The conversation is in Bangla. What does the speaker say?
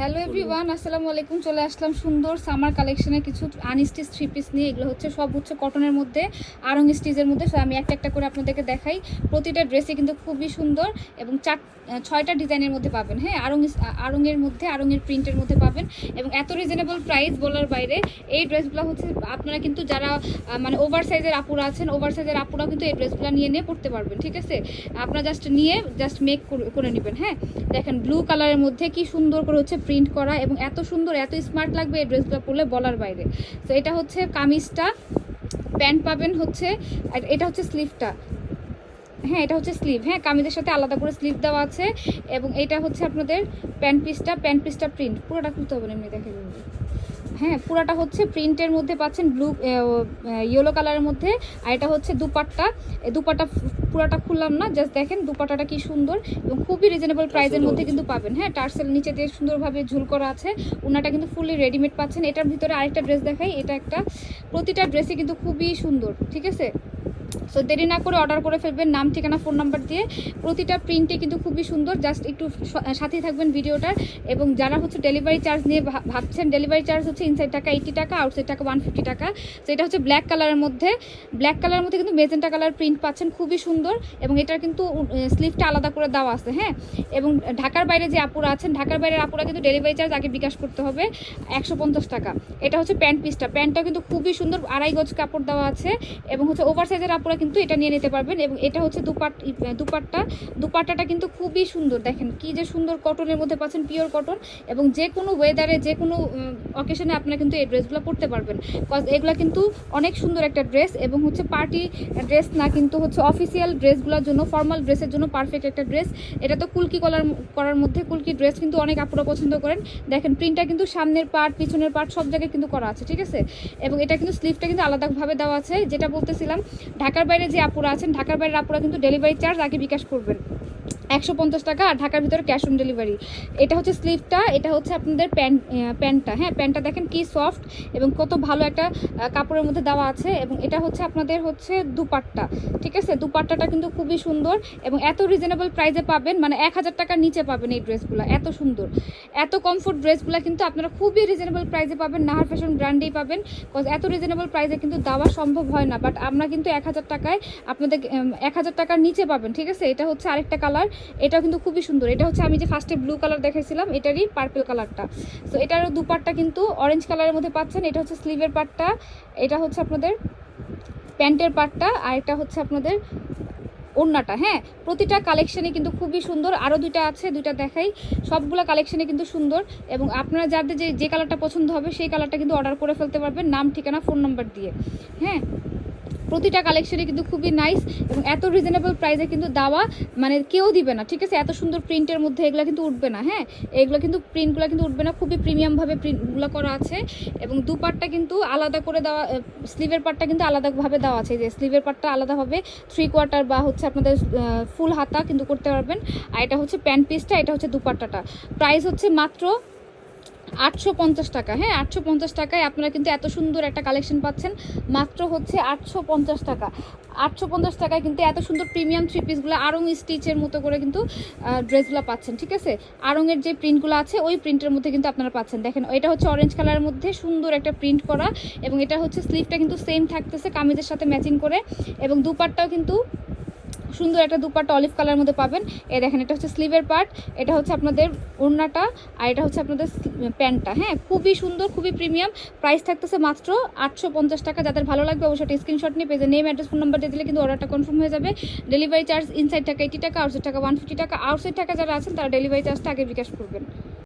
হ্যালো এভরিওয়ান আসসালামু আলাইকুম। চলে আসলাম সুন্দর সামার কালেকশনের কিছু আনস্টিচ থ্রি পিস নিয়ে। এগুলো হচ্ছে সব হচ্ছে কটনের মধ্যে আরং স্টিচের মধ্যে। So, আমি একটা একটা করে আপনাদেরকে দেখাই। প্রতিটা ড্রেসে কিন্তু খুবই সুন্দর এবং চার ছয়টা ডিজাইনের মধ্যে পাবেন। হ্যাঁ আরং আরঙের মধ্যে আরঙের প্রিন্টের মধ্যে পাবেন এবং এত রিজনেবল প্রাইস বলার বাইরে এই ড্রেসগুলো হচ্ছে আপনারা কিন্তু যারা মানে ওভার সাইজের আপুরা আছেন ওভার সাইজের আপুরা কিন্তু এই ড্রেসগুলো নিয়ে নিয়ে পড়তে পারবেন ঠিক আছে? আপনারা জাস্ট নিয়ে জাস্ট মেক করে নেবেন হ্যাঁ? দেখেন ব্লু কালারের মধ্যে কি সুন্দর করে হচ্ছে প্রিন্ট করা এবং এত সুন্দর, এত স্মার্ট লাগবে এই ড্রেসগুলো পরলে বলার বাইরে। তো এটা হচ্ছে কামিজটা। প্যান্ট পাবেন হচ্ছে এটা হচ্ছে স্লিভটা হ্যাঁ এটা হচ্ছে স্লিভ হ্যাঁ কামিজের সাথে আলাদা করে স্লিভ দেওয়া আছে এবং এটা হচ্ছে আপনাদের প্যান্ট পিসটা প্যান্ট পিসটা প্রিন্ট পুরোটা খুলতে হবে এমনি দেখে হ্যাঁ পুরাটা হচ্ছে প্রিন্টের মধ্যে পাচ্ছেন ব্লু ইয়েলো কালারের মধ্যে। আর এটা হচ্ছে দুপাট্টা। দুপাটা দুপাট্টা পুরাটা খুললাম না জাস্ট দেখেন দুপাটাটা কি সুন্দর এবং খুবই রিজনেবল প্রাইসের মধ্যে কিন্তু পাবেন। হ্যাঁ টার্সেল নিচে দিয়ে সুন্দরভাবে ঝুল করা আছে। ওনাটা কিন্তু ফুললি রেডিমেড পাচ্ছেন। এটার ভিতরে আরেকটা ড্রেস দেখাই। এটা একটা প্রতিটা ড্রেসই কিন্তু খুবই সুন্দর ঠিক আছে? সো দেরি না করে অর্ডার করে ফেলবেন, নাম, ঠিকানা ফোন নাম্বার দিয়ে। প্রতিটা প্রিন্টে কিন্তু খুবই সুন্দর জাস্ট একটু স- সাথেই থাকবেন ভিডিওটার। এবং যারা হচ্ছে ডেলিভারি চার্জ নিয়ে ভাবছেন ডেলিভারি চার্জ হচ্ছে ইনসাইড টাকা এইটি টাকা আউটসাইড টাকা ওয়ান ফিফটি টাকা। তো এটা হচ্ছে ব্ল্যাক কালারের মধ্যে। ব্ল্যাক কালারের মধ্যে কিন্তু মেজেন্টা কালার প্রিন্ট পাচ্ছেন, খুবই সুন্দর। এবং এটার কিন্তু স্লিভটা আলাদা করে দেওয়া আছে হ্যাঁ? এবং ঢাকার বাইরে যে আপুরা আছেন, ঢাকার বাইরের আপুরা কিন্তু ডেলিভারি চার্জ আগে বিকাশ করতে হবে একশো পঞ্চাশ টাকা। এটা হচ্ছে প্যান্ট পিসটা প্যান্টটা কিন্তু খুবই সুন্দর, আড়াই গজ কাপড় দেওয়া আছে। এবং হচ্ছে ওভার সাইজের আপুরা কিন্তু এটা নিয়ে নিতে পারবেন এবং এটা হচ্ছে দুপাট, দুপাট্টা, দুপাট্টাটা কিন্তু খুবই সুন্দর। দেখেন কি যে সুন্দর কটনের মধ্যে পাচ্ছেন পিওর কটন এবং যে কোনো ওয়েদারে যে কোনো অকেশনে আপনারা কিন্তু এই ড্রেসগুলো পরতে পারবেন। কজ এগুলো কিন্তু অনেক সুন্দর একটা ড্রেস এবং হচ্ছে পার্টি ড্রেস না কিন্তু হচ্ছে অফিসিয়াল ড্রেসগুলোর জন্য ফর্মাল ড্রেসের জন্য পারফেক্ট একটা ড্রেস এটা তো কুলকি কলার, করার মধ্যে কুলকি ড্রেস কিন্তু অনেক আপুরা পছন্দ করেন। দেখেন প্রিন্টটা কিন্তু সামনের পার্ট পিছনের পার্ট সব জায়গায় কিন্তু করা আছে, ঠিক আছে? এবং এটা কিন্তু স্লিভটা কিন্তু আলাদাভাবে দেওয়া আছে। যেটা বলতেছিলাম, ঢাকার বাইরে যে আপুরা আছেন ঢাকার বাইরের আপুরা কিন্তু ডেলিভারি চার্জ আগে বিকাশ করবেন। একশো পঞ্চাশ টাকা আর ঢাকার ভিতরে ক্যাশ অন ডেলিভারি। এটা হচ্ছে স্লিভটা, এটা হচ্ছে আপনাদের প্যান্ট। প্যান্টটা হ্যাঁ প্যান্টটা দেখেন কি সফট এবং কত ভালো একটা কাপড়ের মধ্যে দেওয়া আছে এবং এটা হচ্ছে আপনাদের হচ্ছে দুপাট্টা, ঠিক আছে? দুপাট্টাটা কিন্তু খুবই সুন্দর এবং এত রিজনেবল প্রাইসে পাবেন মানে এক হাজার টাকার নিচে পাবেন এই ড্রেসগুলো এত সুন্দর। এত কমফোর্ট ড্রেসগুলো কিন্তু আপনারা খুবই রিজনেবল প্রাইসে পাবেন, নাহার ফ্যাশন ব্র্যান্ডেই পাবেন কজ এত রিজনেবল প্রাইসে কিন্তু দেওয়া সম্ভব হয় না বাট আমরা কিন্তু এক হাজার টাকায় আপনাদের এক হাজার টাকার নিচে পাবেন, ঠিক আছে? এটা হচ্ছে আরেকটা কালার এটাও কিন্তু খুবই সুন্দর। এটা হচ্ছে আমি যে ফার্স্টে ব্লু কালার দেখাইছিলাম, এটারই পার্পল কালারটা তো এটারও দুপাটটা কিন্তু অরেঞ্জ কালারের মধ্যে পাচ্ছেন। এটা হচ্ছে স্লিভের পার্টটা এটা হচ্ছে আপনাদের প্যান্টের পার্টটা আর এটা হচ্ছে আপনাদের ওড়নাটা। হ্যাঁ প্রতিটা কালেকশনে কিন্তু খুবই সুন্দর। আরও দুইটা আছে, দুইটা দেখাই। সবগুলো কালেকশনে কিন্তু সুন্দর এবং আপনারা যাদের যে যে কালারটা পছন্দ হবে, সেই কালারটা কিন্তু অর্ডার করে ফেলতে পারবেন। নাম, ঠিকানা ফোন নাম্বার দিয়ে। হ্যাঁ? প্রতিটা কালেকশনই কিন্তু খুবই নাইস এবং এত রিজনেবল প্রাইসে কিন্তু দেওয়া মানে কেউ দিবে না, ঠিক আছে? এত সুন্দর প্রিন্টের মধ্যে এগুলো কিন্তু উঠবে না হ্যাঁ? এগুলো কিন্তু প্রিন্টগুলো কিন্তু উঠবে না, খুবই প্রিমিয়ামভাবে প্রিন্টগুলো করা আছে এবং দু পার্টটা কিন্তু আলাদা করে দেওয়া স্লিভের পার্টটা কিন্তু আলাদাভাবে দেওয়া আছে যে স্লিভের পার্টটা আলাদাভাবে থ্রি কোয়ার্টার বা হচ্ছে আপনাদের ফুল হাতা কিন্তু করতে পারবেন। আর এটা হচ্ছে প্যান্ট পিসটা এটা হচ্ছে দুপাট্টাটা। প্রাইস হচ্ছে মাত্র আটশো পঞ্চাশ টাকা হ্যাঁ আটশো পঞ্চাশ টাকায় আপনারা কিন্তু এত সুন্দর একটা কালেকশন পাচ্ছেন। মাত্র হচ্ছে আটশো পঞ্চাশ টাকা। আটশো পঞ্চাশ টাকায় কিন্তু এত সুন্দর প্রিমিয়াম থ্রি পিসগুলো আরং স্টিচের মতো করে কিন্তু ড্রেসগুলো পাচ্ছেন, ঠিক আছে? আরঙের যে প্রিন্টগুলো আছে, ওই প্রিন্টের মধ্যে কিন্তু আপনারা পাচ্ছেন। দেখেন, এটা হচ্ছে অরেঞ্জ কালারের মধ্যে সুন্দর একটা প্রিন্ট করা এবং এটা হচ্ছে স্লিভটা কিন্তু সেম থাকতেছে কামিজের সাথে ম্যাচিং করে এবং দুপারটাও কিন্তু সুন্দর একটা দুপাট্টা অলিভ কালার মধ্যে পাবেন। এ দেখেন, এটা হচ্ছে স্লিভের পার্ট এটা হচ্ছে আপনাদের ওড়নাটা, আর এটা হচ্ছে আপনাদের প্যান্টটা। হ্যাঁ খুবই সুন্দর, খুবই প্রিমিয়াম প্রাইস থাকতেছে মাত্র আটশো পঞ্চাশ টাকা। যাদের ভালো লাগবে অবশ্যই স্ক্রিনশট নিয়ে পেজে নেম অ্যাড্রেস ফোন নাম্বার দিয়ে দিলে কিন্তু অর্ডারটা কনফার্ম হয়ে যাবে। ডেলিভারি চার্জ ইনসাইড টাকা এইটি টাকা আউটসাইড টাকা ওয়ান ফিফটি টাকা। আউটসাইড টাকা যারা আছেন, তারা ডেলিভারি চার্জটা আগে বিকাশ করবেন।